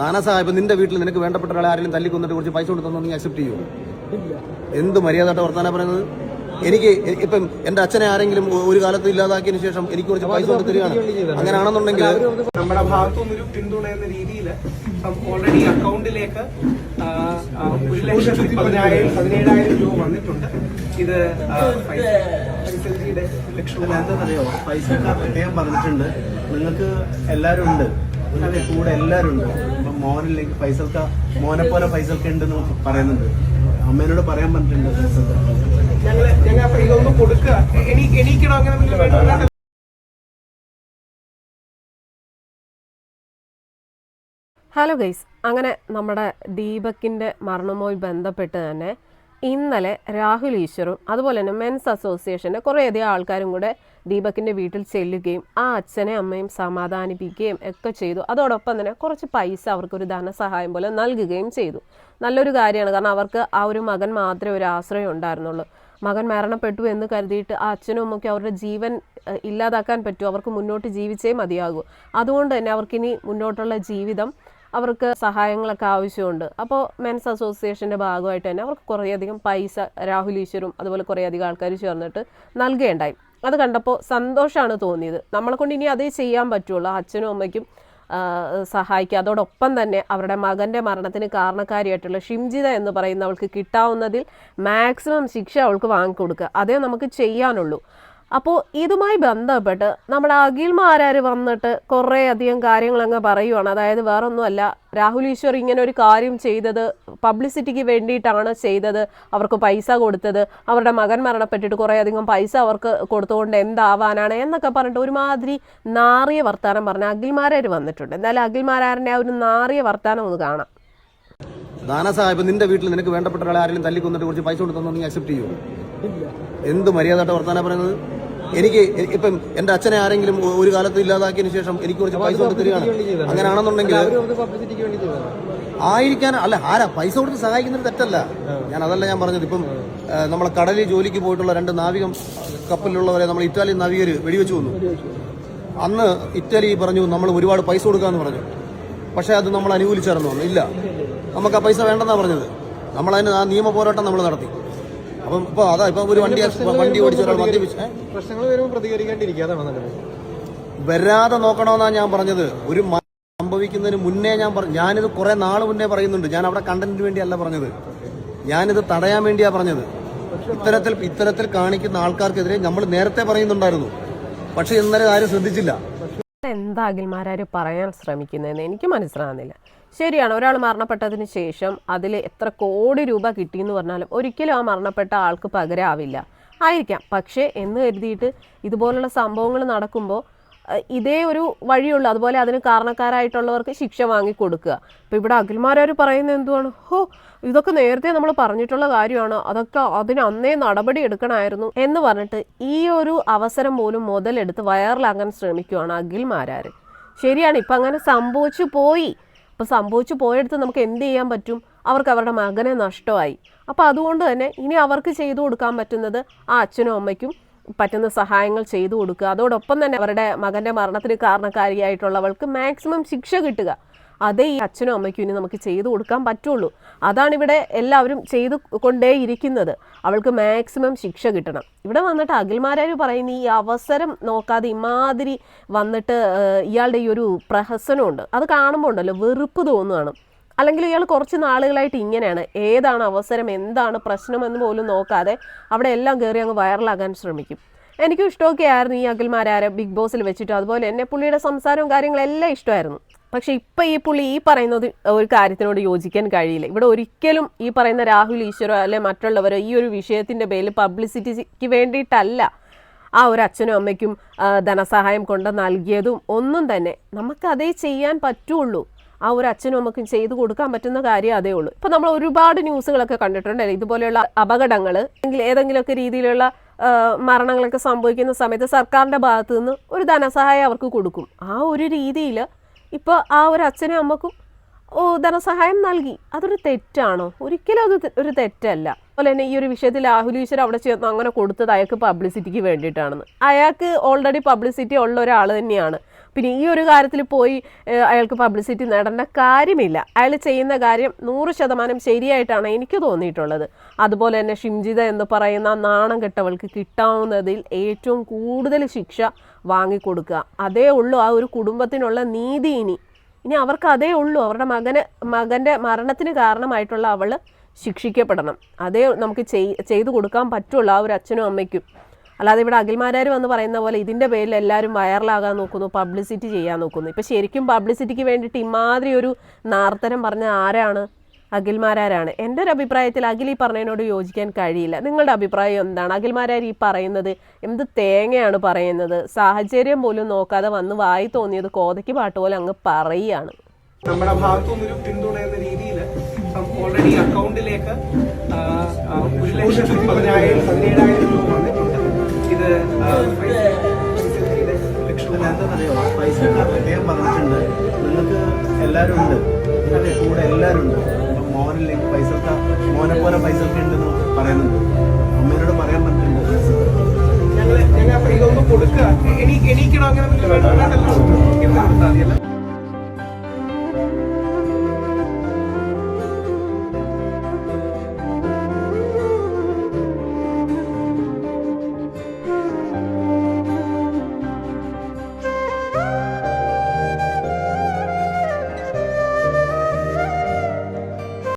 ദാനസഹായം ഇപ്പൊ നിന്റെ വീട്ടിൽ നിനക്ക് വേണ്ടപ്പെട്ട ഒരാളെ ആരെങ്കിലും തല്ലിക്കൊന്നിട്ട് കുറച്ച് പൈസ കൊടുത്തു നീ അക്സെപ്റ്റ് ചെയ്യൂ? എന്ത് മര്യാദ വർത്താനം പറയുന്നത്? എനിക്ക് ഇപ്പം എന്റെ അച്ഛനെ ആരെങ്കിലും ഒരു കാലത്ത് ഇല്ലാതാക്കിയതിനു ശേഷം എനിക്ക് കുറച്ച് പൈസ കൊടുത്തിരിക്കുകയാണ് തരികയാണ്. അങ്ങനെയാണെന്നുണ്ടെങ്കിൽ നമ്മുടെ ഭാഗത്തുനിന്നൊരു പിന്തുണ എന്ന രീതിയിൽ ഓൾറെഡി അക്കൗണ്ടിലേക്ക് ഒരു ലക്ഷത്തി പതിനായിരം പതിനേഴായിരം രൂപ വന്നിട്ടുണ്ട്. ഇത് ഫൈസൽജിയുടെ ലക്ഷവും അറിയോ? പൈസ പ്രത്യേകം പറഞ്ഞിട്ടുണ്ട് നിങ്ങൾക്ക് എല്ലാവരും ഉണ്ട്. നിങ്ങൾക്ക് കൂടെ എല്ലാവരും ഉണ്ട്. ഇപ്പം മോനില്ലെങ്കിൽ പൈസൽക്ക മോനെ പോലെ പൈസൽക്ക ഉണ്ടെന്ന് പറയുന്നുണ്ട്. അമ്മേനോട് പറയാൻ പറഞ്ഞിട്ടുണ്ട് പൈസൽക്ക ഞങ്ങൾ ഞങ്ങൾ അപ്പൊ ഇതൊന്ന് കൊടുക്കുക. എണീക്കണോ? അങ്ങനെ ഹലോ ഗൈസ് അങ്ങനെ നമ്മുടെ ദീപക്കിന്റെ മരണവുമായി ബന്ധപ്പെട്ട് തന്നെ ഇന്നലെ രാഹുൽ ഈശ്വറും അതുപോലെ തന്നെ മെൻസ് അസോസിയേഷന്റെ കുറേയധികം ആൾക്കാരും കൂടെ ദീപക്കിന്റെ വീട്ടിൽ ചെല്ലുകയും ആ അച്ഛനെ അമ്മയും സമാധാനിപ്പിക്കുകയും ഒക്കെ ചെയ്തു. അതോടൊപ്പം തന്നെ കുറച്ച് പൈസ അവർക്കൊരു ധനസഹായം പോലെ നൽകുകയും ചെയ്തു. നല്ലൊരു കാര്യമാണ്. കാരണം അവർക്ക് ആ ഒരു മകൻ മാത്രമേ ഒരു ആശ്രയം ഉണ്ടായിരുന്നുള്ളൂ. മകൻ മരണപ്പെട്ടു എന്ന് കരുതിയിട്ട് ആ അച്ഛനും അമ്മയ്ക്ക് അവരുടെ ജീവൻ ഇല്ലാതാക്കാൻ പറ്റുമോ അവർക്ക് മുന്നോട്ട് ജീവിച്ചേ മതിയാകൂ. അതുകൊണ്ട് തന്നെ അവർക്കിനി മുന്നോട്ടുള്ള ജീവിതം അവർക്ക് സഹായങ്ങളൊക്കെ ആവശ്യമുണ്ട്. അപ്പോൾ മെൻസ് അസോസിയേഷന്റെ ഭാഗമായിട്ട് തന്നെ അവർക്ക് കുറേയധികം പൈസ രാഹുൽ ഈശ്വരും അതുപോലെ കുറേയധികം ആൾക്കാർ ചേർന്നിട്ട് നൽകുകയുണ്ടായി അത് കണ്ടപ്പോൾ സന്തോഷമാണ് തോന്നിയത്. നമ്മളെ കൊണ്ട് ഇനി അതേ ചെയ്യാൻ പറ്റുള്ളൂ. അച്ഛനും അമ്മയ്ക്കും സഹായിക്കുക. അതോടൊപ്പം തന്നെ അവരുടെ മകന്റെ മരണത്തിന് കാരണക്കാരിയായിട്ടുള്ള ഷിംജിത എന്ന് പറയുന്നവൾക്ക് കിട്ടാവുന്നതിൽ മാക്സിമം ശിക്ഷ അവൾക്ക് വാങ്ങിക്കൊടുക്കുക. അതേ നമുക്ക് ചെയ്യാനുള്ളൂ. അപ്പോൾ ഇതുമായി ബന്ധപ്പെട്ട് നമ്മുടെ അഖിൽമാരാർ വന്നിട്ട് കുറേ അധികം കാര്യങ്ങൾ അങ്ങ് പറയുവാണ്. അതായത് വേറൊന്നുമല്ല രാഹുൽ ഈശ്വർ ഇങ്ങനെ ഒരു കാര്യം ചെയ്തത് പബ്ലിസിറ്റിക്ക് വേണ്ടിയിട്ടാണ് ചെയ്തത് അവർക്ക് പൈസ കൊടുത്തത് അവരുടെ മകൻ മരണപ്പെട്ടിട്ട് കുറേ അധികം പൈസ അവർക്ക് കൊടുത്തുകൊണ്ട് എന്താവാനാണ് എന്നൊക്കെ പറഞ്ഞിട്ട് ഒരുമാതിരി നാറിയ വർത്താനം പറഞ്ഞ അഖിൽമാരാർ വന്നിട്ടുണ്ട്. എന്നാലും അഖിൽമാരാറിന്റെ ആ ഒരു നാറിയ വർത്താനം ഒന്ന് കാണാം. ദാനസാഹിബ് നിന്റെ വീട്ടിൽ നിനക്ക് വേണ്ടപ്പെട്ട ആരെങ്കിലും തല്ലിക്കൊന്നിട്ട് കുറച്ച് പൈസ കൊടുത്തു നീ അക്സെപ്റ്റ് ചെയ്യൂ എന്ത് മര്യാദ വർത്താനം പറയുന്നത്? എനിക്ക് ഇപ്പം എന്റെ അച്ഛനെ ആരെങ്കിലും ഒരു കാലത്ത് ഇല്ലാതാക്കിയതിന് ശേഷം എനിക്ക് കുറച്ച് പൈസ കൊണ്ട് തരികയാണ്. അങ്ങനെയാണെന്നുണ്ടെങ്കിൽ ആയിരിക്കാൻ അല്ല ആരാ? പൈസ കൊടുത്ത് സഹായിക്കുന്നത് തെറ്റല്ല. ഞാൻ അതല്ല ഞാൻ പറഞ്ഞത്. ഇപ്പം നമ്മൾ നമ്മളെ കടലിൽ ജോലിക്ക് പോയിട്ടുള്ള രണ്ട് നാവികം കപ്പലിലുള്ളവരെ നമ്മൾ ഇറ്റാലിയൻ നാവികർ വെടിവെച്ചു വന്നു. അന്ന് ഇറ്റലി പറഞ്ഞു നമ്മൾ ഒരുപാട് പൈസ കൊടുക്കാന്ന് പറഞ്ഞു. പക്ഷേ അത് നമ്മൾ അനുകൂലിച്ചായിരുന്നു ഇല്ല. നമുക്ക് ആ പൈസ വേണ്ടെന്നാ പറഞ്ഞത്. നമ്മൾ അതിന് ആ നിയമ പോരാട്ടം നമ്മൾ നടത്തി. അപ്പം ഇപ്പൊ അതാ ഇപ്പൊ ഒരു വണ്ടി വണ്ടി ഓടിച്ച ഒരാൾ മദ്യപിച്ച്? പ്രശ്നങ്ങൾ വരുമ്പോൾ പ്രതികരിക്കാണ്ടിരിക്കുക നല്ലത്. വരാതെ നോക്കണമെന്നാണ് ഞാൻ പറഞ്ഞത്. ഒരു സംഭവിക്കുന്നതിന് മുന്നേ ഞാൻ പറഞ്ഞു ഞാനിത് കുറെ നാൾ മുന്നേ പറയുന്നുണ്ട്. ഞാൻ അവിടെ കണ്ടന്റിന് വേണ്ടിയല്ല പറഞ്ഞത്. ഞാനിത് തടയാൻ വേണ്ടിയാ പറഞ്ഞത്. ഇത്തരത്തിൽ ഇത്തരത്തിൽ കാണിക്കുന്ന ആൾക്കാർക്കെതിരെ നമ്മൾ നേരത്തെ പറയുന്നുണ്ടായിരുന്നു. പക്ഷെ ഇന്നലെ ആരും ശ്രദ്ധിച്ചില്ല. എന്താ അഖിൽമാരാർ പറയാൻ ശ്രമിക്കുന്നതെന്ന് എനിക്ക് മനസ്സിലാകുന്നില്ല ശരിയാണ് ഒരാൾ മരണപ്പെട്ടതിന് ശേഷം അതിൽ എത്ര കോടി രൂപ കിട്ടിയെന്ന് പറഞ്ഞാലും ഒരിക്കലും ആ മരണപ്പെട്ട ആൾക്ക് പകരാവില്ല. ആയിരിക്കാം. പക്ഷേ എന്ന് കരുതിയിട്ട് ഇതുപോലുള്ള സംഭവങ്ങൾ നടക്കുമ്പോൾ ഇതേ ഒരു വഴിയുള്ളൂ. അതുപോലെ അതിന് കാരണക്കാരായിട്ടുള്ളവർക്ക് ശിക്ഷ വാങ്ങിക്കൊടുക്കുക. അപ്പോൾ ഇവിടെ അഖിൽമാരാർ പറയുന്നത് എന്തുവാണ്? ഹോ ഇതൊക്കെ നേരത്തെ നമ്മൾ പറഞ്ഞിട്ടുള്ള കാര്യമാണ്. അതൊക്കെ അതിന് അന്നേ നടപടി എടുക്കണമായിരുന്നു എന്ന് പറഞ്ഞിട്ട് ഈ ഒരു അവസരം പോലും മുതലെടുത്ത് വൈറലാകാൻ ശ്രമിക്കുകയാണ് അഖിൽമാരാർ ശരിയാണ് ഇപ്പം അങ്ങനെ സംഭവിച്ചു പോയി. അപ്പോൾ സംഭവിച്ചു പോയെടുത്ത് നമുക്ക് എന്ത് ചെയ്യാൻ പറ്റും? അവർക്ക് അവരുടെ മകനെ നഷ്ടമായി. അപ്പോൾ അതുകൊണ്ട് തന്നെ ഇനി അവർക്ക് ചെയ്തു കൊടുക്കാൻ പറ്റുന്നത് ആ അച്ഛനും അമ്മയ്ക്കും പറ്റുന്ന സഹായങ്ങൾ ചെയ്തു കൊടുക്കുക. അതോടൊപ്പം തന്നെ അവരുടെ മകന്റെ മരണത്തിന് കാരണക്കാരിയായിട്ടുള്ളവൾക്ക് മാക്സിമം ശിക്ഷ കിട്ടുക. അതേ ഈ അച്ഛനും അമ്മയ്ക്കും ഇനി നമുക്ക് ചെയ്തു കൊടുക്കാൻ പറ്റുള്ളൂ. അതാണ് ഇവിടെ എല്ലാവരും ചെയ്തു കൊണ്ടേയിരിക്കുന്നത്. അവൾക്ക് മാക്സിമം ശിക്ഷ കിട്ടണം. ഇവിടെ വന്നിട്ട് അഖിൽമാരാർ പറയുന്ന ഈ അവസരം നോക്കാതെ ഇമാതിരി വന്നിട്ട് ഇയാളുടെ ഈ ഒരു പ്രഹസനമുണ്ട്. അത് കാണുമ്പോൾ ഉണ്ടല്ലോ വെറുപ്പ് തോന്നുകയാണ് അല്ലെങ്കിൽ ഇയാൾ കുറച്ച് നാളുകളായിട്ട് ഇങ്ങനെയാണ്. ഏതാണ് അവസരം? എന്താണ് പ്രശ്നമെന്ന് പോലും നോക്കാതെ അവിടെ എല്ലാം കയറി അങ്ങ് വൈറലാകാൻ ശ്രമിക്കും. എനിക്കും ഇഷ്ടമൊക്കെ ആയിരുന്നു ഈ അഖിൽമാരാരെ ബിഗ് ബോസിൽ വെച്ചിട്ട്. അതുപോലെ എന്നെ പുള്ളിയുടെ സംസാരവും കാര്യങ്ങളെല്ലാം ഇഷ്ടമായിരുന്നു. പക്ഷേ ഇപ്പം ഈ പുള്ളി ഈ പറയുന്നത് ഒരു കാര്യത്തിനോട് യോജിക്കാൻ കഴിയില്ല. ഇവിടെ ഒരിക്കലും ഈ പറയുന്ന രാഹുൽ ഈശ്വരോ അല്ലെ മറ്റുള്ളവരോ ഈ ഒരു വിഷയത്തിന്റെ പേരിൽ പബ്ലിസിറ്റിക്ക് വേണ്ടിയിട്ടല്ല ആ ഒരു അച്ഛനും അമ്മയ്ക്കും ധനസഹായം കൊണ്ട് നൽകിയതും ഒന്നും തന്നെ. നമുക്കതേ ചെയ്യാൻ പറ്റുള്ളൂ. ആ ഒരു അച്ഛനും അമ്മക്കും ചെയ്തു കൊടുക്കാൻ പറ്റുന്ന കാര്യം അതേ ഉള്ളൂ. ഇപ്പം നമ്മൾ ഒരുപാട് ന്യൂസുകളൊക്കെ കണ്ടിട്ടുണ്ടല്ലേ ഇതുപോലെയുള്ള അപകടങ്ങൾ അല്ലെങ്കിൽ ഏതെങ്കിലുമൊക്കെ രീതിയിലുള്ള മരണങ്ങളൊക്കെ സംഭവിക്കുന്ന സമയത്ത് സർക്കാരിന്റെ ഭാഗത്തു നിന്ന് ഒരു ധനസഹായം അവർക്ക് കൊടുക്കും. ആ ഒരു രീതിയിൽ ഇപ്പോൾ ആ ഒരു അച്ഛനും അമ്മക്കും ഓ ധനസഹായം നൽകി. അതൊരു തെറ്റാണോ? ഒരിക്കലും അത് ഒരു തെറ്റല്ല. അതുപോലെ തന്നെ ഈ ഒരു വിഷയത്തിൽ രാഹുൽ ഈശ്വർ അവിടെ ചേർന്ന് അങ്ങനെ കൊടുത്തത് അയാൾക്ക് പബ്ലിസിറ്റിക്ക് വേണ്ടിയിട്ടാണെന്ന്. അയാൾക്ക് ഓൾറെഡി പബ്ലിസിറ്റി ഉള്ള ഒരാൾ തന്നെയാണ്. പിന്നെ ഈ ഒരു കാര്യത്തിൽ പോയി അയാൾക്ക് പബ്ലിസിറ്റി നേടേണ്ട കാര്യമില്ല. അയാൾ ചെയ്യുന്ന കാര്യം നൂറ് ശതമാനം ശരിയായിട്ടാണ് എനിക്ക് തോന്നിയിട്ടുള്ളത്. അതുപോലെ തന്നെ ഷിംജിത എന്ന് പറയുന്ന നാണം കെട്ടവൾക്ക് കിട്ടാവുന്നതിൽ ഏറ്റവും കൂടുതൽ ശിക്ഷ വാങ്ങിക്കൊടുക്കുക. അതേ ഉള്ളൂ ആ ഒരു കുടുംബത്തിനുള്ള നീതി ഇനി. ഇനി അവർക്ക് അതേ ഉള്ളൂ. അവരുടെ മകന് മകന്റെ മരണത്തിന് കാരണമായിട്ടുള്ള അവൾ ശിക്ഷിക്കപ്പെടണം. അതേ നമുക്ക് ചെയ് ചെയ്തു കൊടുക്കാൻ പറ്റുള്ളൂ ആ ഒരു അച്ഛനും അമ്മയ്ക്കും. അല്ലാതെ ഇവിടെ അഖിൽമാരാർ വന്ന് പറയുന്ന പോലെ ഇതിന്റെ പേരിൽ എല്ലാവരും വൈറലാകാൻ നോക്കുന്നു പബ്ലിസിറ്റി ചെയ്യാൻ നോക്കുന്നു. ഇപ്പം ശരിക്കും പബ്ലിസിറ്റിക്ക് വേണ്ടിയിട്ട് ഇമാതിരി ഒരു നാർത്തരം പറഞ്ഞ ആരാണ് അഖിൽമാരാരാണ്? എന്റെ ഒരു അഭിപ്രായത്തിൽ അഖിൽ ഈ പറഞ്ഞതിനോട് യോജിക്കാൻ കഴിയില്ല. നിങ്ങളുടെ അഭിപ്രായം എന്താണ്? അഖിൽമാരാർ ഈ പറയുന്നത് എന്ത് തേങ്ങയാണ് പറയുന്നത്? സാഹചര്യം പോലും നോക്കാതെ വന്ന് വായി തോന്നിയത് കോതയ്ക്ക് പാട്ട് പോലെ അങ്ങ് പറയുകയാണ്. നമ്മുടെ ഭാഗത്തുനിന്നൊരു പിന്തുണ എന്ന രീതിയിൽ ഓൾറെഡി അക്കൗണ്ടിലേക്ക് ഒരു ലക്ഷത്തി പതിനായിരം പതിനേഴായിരം രൂപ ഇത് ആ, ഫൈസൽജിയുടെ ലക്ഷ്യം അല്ല, എന്താണെന്നറിയോ പൈസ അദ്ദേഹം പറഞ്ഞിട്ടുണ്ട് നിങ്ങൾക്ക് എല്ലാവരും ഉണ്ട്. നിങ്ങളുടെ കൂടെ എല്ലാവരും ഉണ്ട്. ഇപ്പം മോനില്ലെങ്കിൽ പൈസക്ക് മോനെ പോലെ പൈസക്ക് ഉണ്ടെന്ന് പറയുന്നുണ്ട്. അമ്മേനോട് പറയാൻ ഞങ്ങൾ ഞങ്ങൾ അപ്പൊ ഇതൊന്ന് കൊടുക്കുക. എണീക്കണോ അങ്ങനെ